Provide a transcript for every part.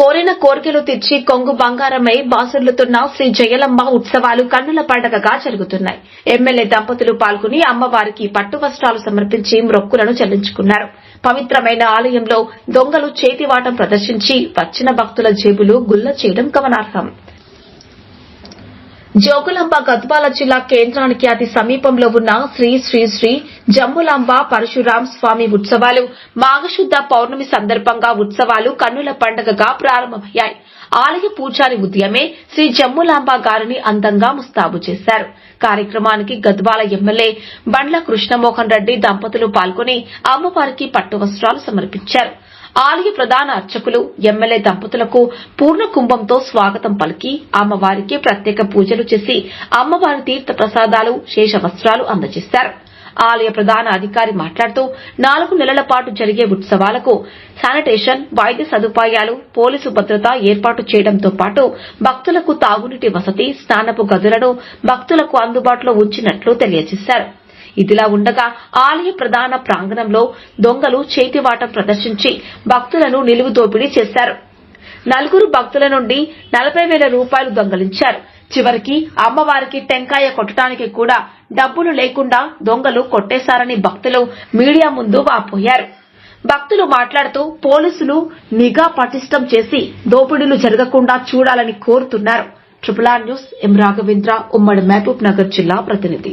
కోరిన కోరికలు తెచ్చి కొంగు బంగారమై బాసుర్లుతున్న శ్రీ జయలమ్మ ఉత్సవాలు కన్నుల పండగగా జరుగుతున్నాయి. ఎమ్మెల్యే దంపతులు పాల్గొని అమ్మవారికి పట్టు వస్త్రాలు సమర్పించి మొక్కులను చెల్లించుకున్నారు. పవిత్రమైన ఆలయంలో దొంగలు చేతివాటం ప్రదర్శించి వచ్చిన భక్తుల జేబులు గుల్ల చేయడం గమనార్హం. జోగులాంబ గద్వాల జిల్లా కేంద్రానికి అతి సమీపంలో ఉన్న శ్రీ శ్రీ శ్రీ జమ్ములాంబ పరశురాం స్వామి ఉత్సవాలు మాఘశుద్ధ పౌర్ణమి సందర్భంగా ఉత్సవాలు కన్నుల పండగగా ప్రారంభమయ్యాయి. ఆలయ పూజారి ఉదయమే శ్రీ జమ్ములాంబ గారిని అందంగా ముస్తాబు చేశారు. కార్యక్రమానికి గద్వాల ఎమ్మెల్యే బండ్ల కృష్ణమోహన్ రెడ్డి దంపతులు పాల్గొని అమ్మవారికి పట్టు వస్త్రాలు సమర్పించారు. ఆలయ ప్రధాన అర్చకులు ఎమ్మెల్యే దంపతులకు పూర్ణ కుంభంతో స్వాగతం పలికి అమ్మవారికి ప్రత్యేక పూజలు చేసి అమ్మవారి తీర్థ ప్రసాదాలు శేష వస్త్రాలు అందజేశారు. ఆలయ ప్రధాన అధికారి మాట్లాడుతూ నాలుగు నెలల పాటు జరిగే ఉత్సవాలకు శానిటేషన్ వైద్య సదుపాయాలు పోలీసు భద్రత ఏర్పాటు చేయడంతో పాటు భక్తులకు తాగునీటి వసతి స్నానపు గదులను భక్తులకు అందుబాటులో ఉంచినట్లు తెలియజేశారు. ఇదిలా ఉండగా ఆలయ ప్రధాన ప్రాంగణంలో దొంగలు చేతివాటం ప్రదర్శించి భక్తులను నిలువు దోపిడీ చేశారు. నలుగురు భక్తుల నుండి నలభై వేల రూపాయలు దొంగలించారు. చివరికి అమ్మవారికి టెంకాయ కొట్టడానికి కూడా డబ్బులు లేకుండా దొంగలు కొట్టేశారని భక్తులు మీడియా ముందు వాపోయారు. భక్తులు మాట్లాడుతూ పోలీసులు నిఘా పటిష్టం చేసి దోపిడీలు జరగకుండా చూడాలని కోరుతున్నారు. Triple R news M Raghavendra ఉమ్మడి మహబూబ్ నగర్ జిల్లా ప్రతినిధి.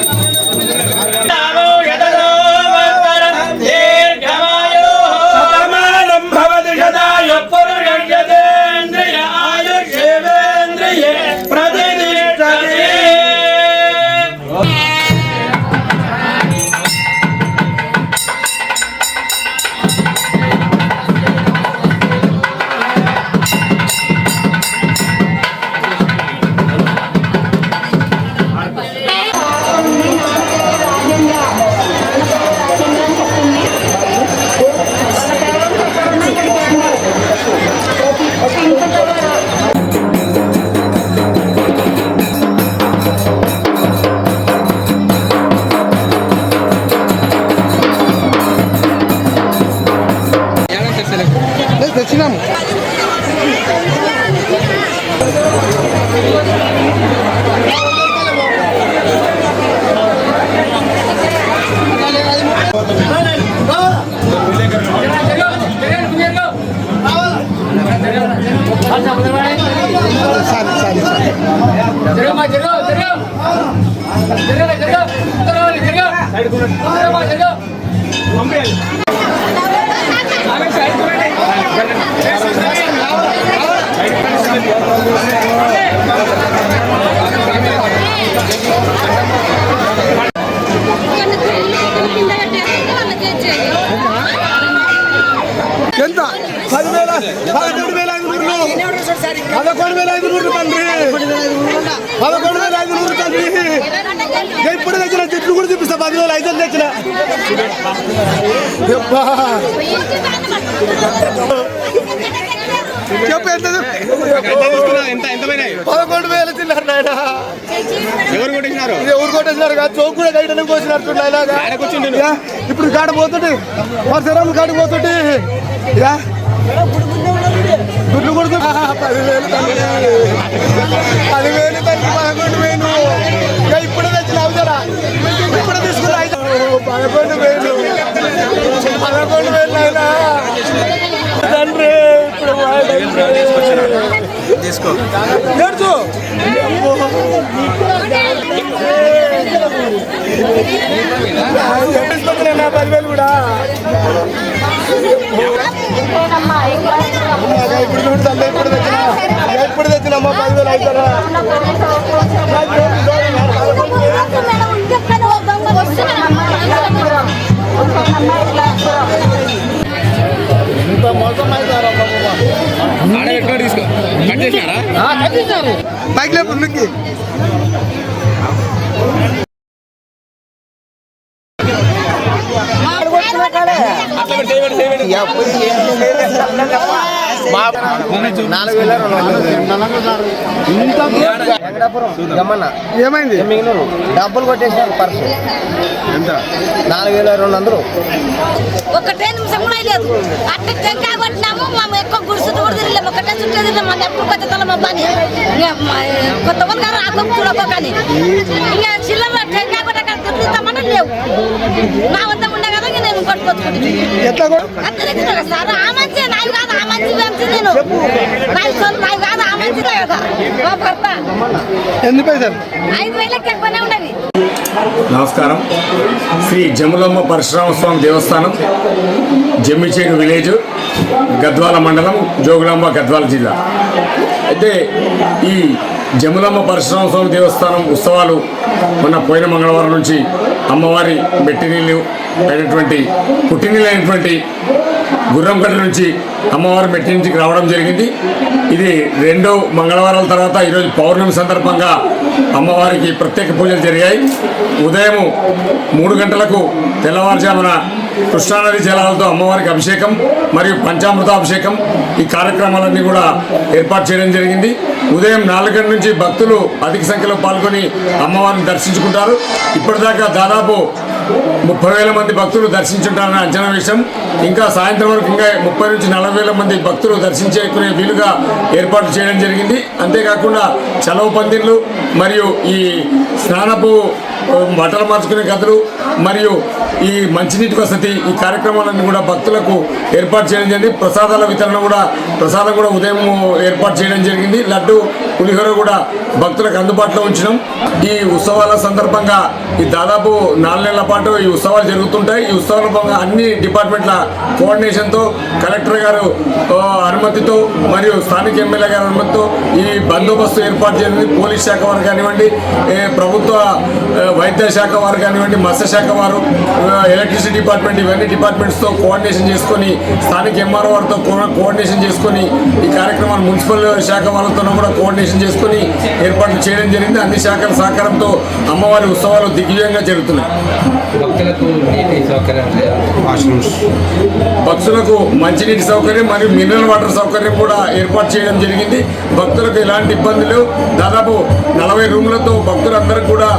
జరగ జరగ జరగాలి జరగ జరగమ్మా జరగ ఎంత పదివేల పదకొండు వేల ఐదు నూరు పదకొండు వేల ఐదు నూరు తండ్రి పదకొండు వేల ఐదు నూరు తండ్రి ఇప్పుడు తెచ్చిన చెట్లు కూడా చూపిస్తా పదివేల ఐదు వందలు తెచ్చిన. చెప్పు ఎంత పదకొండు వేలు తిన్నారు నాయన. ఎవరు కొట్టించినారు? ఇది ఎవరు కొట్టేసినారు కాదు చౌక్ కూడా గైడని కోసినట్టు ఇలాగా. ఇప్పుడు కాడ పోతుంటే పరిసరం కాడికి పోతుంటే గుడ్లు కొడుతు పదివేలు తల్లి. పదివేలు తల్లి పదకొండు వేలు. ఇప్పుడు నేర్చు నా పదివేలు కూడా ఇప్పుడు తెచ్చిన ఇప్పుడు తెచ్చిన అమ్మ పదివేలు అవుతారా বাইকলে বলুন কি அப்படி మా నాలుగు వేల ఏమైంది? డబ్బులు కొట్టేసినారు పర్సు. ఎంత? నాలుగు వేల రెండు వందలు. ఒకటే నిమిషం కూడా లేదు అట్లా టెంకాయ కొట్టినాము మేము ఎక్కువ గుడిసుతూ కూడా తిరగలేము ఒకటే చుట్టూ తిరిగినాం మాకు ఎప్పుడు కొత్త తల మా పని ఇంకా మా- కొత్త వాళ్ళు గారు రాకం చూడకో కానీ ఇంకా చిల్లర టెంకాయ కొట్టక తిరుగుతామని లేవు. నా వద్ద ఉండే కదా ఇంకా నేను కొట్టుకొచ్చుకుంటుంది ఉండదు నమస్కారం. శ్రీ జములమ్మ పరశురామ స్వామి దేవస్థానం జమ్మిచేడు విలేజ్ గద్వాల మండలం జోగులాంబ గద్వాల జిల్లా. అయితే ఈ జములమ్మ పరశురామ స్వామి దేవస్థానం ఉత్సవాలు మొన్న పోయిన మంగళవారం నుంచి అమ్మవారి మెట్టినీళ్ళు అయినటువంటి పుట్టినీళ్ళు అయినటువంటి గుర్రంపేట నుంచి అమ్మవారి మెట్టి నుంచి రావడం జరిగింది. ఇది రెండో మంగళవారాల తర్వాత ఈరోజు పౌర్ణమి సందర్భంగా అమ్మవారికి ప్రత్యేక పూజలు జరిగాయి. ఉదయం మూడు గంటలకు తెల్లవారుజామున కృష్ణానది జలాలతో అమ్మవారికి అభిషేకం మరియు పంచామృతాభిషేకం ఈ కార్యక్రమాలన్నీ కూడా ఏర్పాటు చేయడం జరిగింది. ఉదయం నాలుగు గంటల నుంచి భక్తులు అధిక సంఖ్యలో పాల్గొని అమ్మవారిని దర్శించుకుంటారు. ఇప్పటిదాకా దాదాపు ముప్పై వేల మంది భక్తులు దర్శించుంటారని అంచనా విషయం ఇంకా సాయంత్రం వరకు ఇంకా ముప్పై నుంచి నలభై వేల మంది భక్తులు దర్శించుకునే వీలుగా ఏర్పాటు చేయడం జరిగింది. అంతేకాకుండా చలవ పందిళ్ళు మరియు ఈ స్నానపు బట్టలు మార్చుకునే గదులు మరియు ఈ మంచినీటి వసతి ఈ కార్యక్రమాలన్నీ కూడా భక్తులకు ఏర్పాటు చేయడం జరిగింది. ప్రసాదాల వితరణ కూడా ప్రసాదం కూడా ఉదయం ఏర్పాటు చేయడం జరిగింది. లడ్డు పులిహోర కూడా భక్తులకు అందుబాటులో ఉంచడం ఈ ఉత్సవాల సందర్భంగా ఈ దాదాపు నాలుగు నెలల పాటు ఈ ఉత్సవాలు జరుగుతుంటాయి. ఈ ఉత్సవాల అన్ని డిపార్ట్మెంట్ల కోఆర్డినేషన్తో కలెక్టర్ గారు అనుమతితో మరియు స్థానిక ఎమ్మెల్యే గారి అనుమతితో ఈ బందోబస్తు ఏర్పాటు జరిగింది. పోలీస్ శాఖ వారు కానివ్వండి ప్రభుత్వ వైద్య శాఖ వారు కానివ్వండి మత్స్య శాఖ వారు ఎలక్ట్రిసిటీ డిపార్ట్మెంట్ ఇవన్నీ డిపార్ట్మెంట్స్తో కోఆర్డినేషన్ చేసుకొని స్థానిక ఎంఆర్ఓ వారితో కోఆర్డినేషన్ చేసుకొని ఈ కార్యక్రమాన్ని మున్సిపల్ శాఖ వాళ్ళతో కూడా కోఆర్డినేషన్ చేసుకొని ఏర్పాట్లు చేయడం జరిగింది. అన్ని శాఖల సహకారంతో అమ్మవారి ఉత్సవాలు దిగ్విజయంగా జరుగుతున్నాయి. భక్తులకు మంచినీటి సౌకర్యం మరియు మినరల్ వాటర్ సౌకర్యం కూడా ఏర్పాటు చేయడం జరిగింది. భక్తులకు ఎలాంటి ఇబ్బందులు దాదాపు నలభై రూమ్లతో భక్తులందరూ కూడా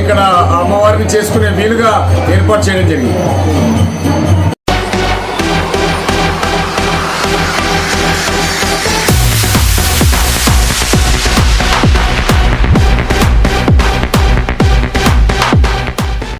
ఇక్కడ అమ్మవారిని చేసుకునే వీలుగా ఏర్పాటు చేయడం జరిగింది.